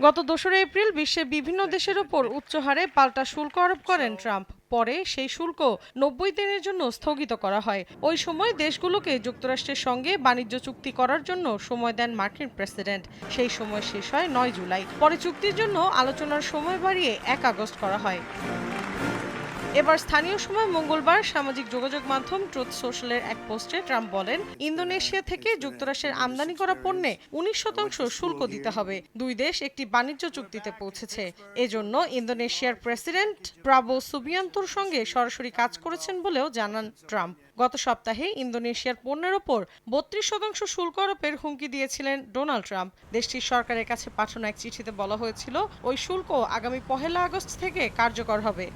গত দোসরা এপ্রিল বিশ্বের বিভিন্ন দেশের ওপর উচ্চ হারে পাল্টা শুল্ক আরোপ করেন ট্রাম্প। পরে সেই শুল্ক নব্বই দিনের জন্য স্থগিত করা হয়। ওই সময় দেশগুলোকে যুক্তরাষ্ট্রের সঙ্গে বাণিজ্য চুক্তি করার জন্য সময় দেন মার্কিন প্রেসিডেন্ট। সেই সময় শেষ হয় নয় জুলাই। পরে চুক্তির জন্য আলোচনার সময় বাড়িয়ে এক আগস্ট করা হয়। এবার স্থানীয় সময় মঙ্গলবার সামাজিক যোগাযোগ মাধ্যম ট্রুথ সোশ্যালের এক পোস্টে ট্রাম্প বলেন, ইন্দোনেশিয়া থেকে যুক্তরাষ্ট্রের আমদানি করা পণ্যে উনিশ শতাংশ শুল্ক দিতে হবে। দুই দেশ একটি বাণিজ্য চুক্তিতে পৌঁছেছে। এজন্য ইন্দোনেশিয়ার প্রেসিডেন্ট প্রাবো সুবিয়ান্তোর সঙ্গে সরাসরি কাজ করেছেন বলেও জানান ট্রাম্প। গত সপ্তাহে ইন্দোনেশিয়ার পণ্যের ওপর বত্রিশ শতাংশ শুল্ক আরোপের হুমকি দিয়েছিলেন ডোনাল্ড ট্রাম্প। দেশটির সরকারের কাছে পাঠানো এক চিঠিতে বলা হয়েছিল, ওই শুল্ক আগামী পহেলা আগস্ট থেকে কার্যকর হবে।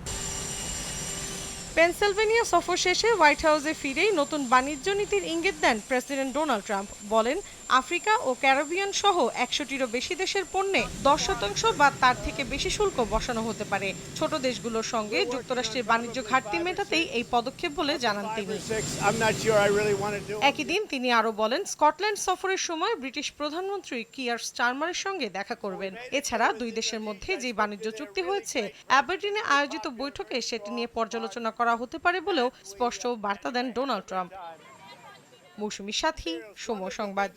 পেনসিলভেনিয়া সফর শেষে হোয়াইট হাউসে ফিরেই নতুন বাণিজ্য নীতির ইঙ্গিত দেন প্রেসিডেন্ট ডোনাল্ড ট্রাম্প। বলেন, আফ্রিকা ও ক্যারিবিয়ান সহ একশোটিরও বেশি দেশের পণ্যে দশ শতাংশ বা তার থেকে বেশি শুল্ক বসানো হতে পারে। ছোট দেশগুলোর সঙ্গে যুক্তরাষ্ট্রের বাণিজ্য ঘাটতি মেটাতেই এই পদক্ষেপ বলে জানান তিনি. একই দিন তিনি আরও বলেন, স্কটল্যান্ড সফরের সময় ব্রিটিশ প্রধানমন্ত্রী কিয়ার স্টারমারের সঙ্গে দেখা করবেন। এছাড়া দুই দেশের মধ্যে যে বাণিজ্য চুক্তি হয়েছে, অ্যাবারডিনে আয়োজিত বৈঠকে সেটি নিয়ে পর্যালোচনা করা হতে পারে বলেও স্পষ্ট বার্তা দেন ডোনাল্ড ট্রাম্প। মৌসুমী সাথী সময় সংবাদ।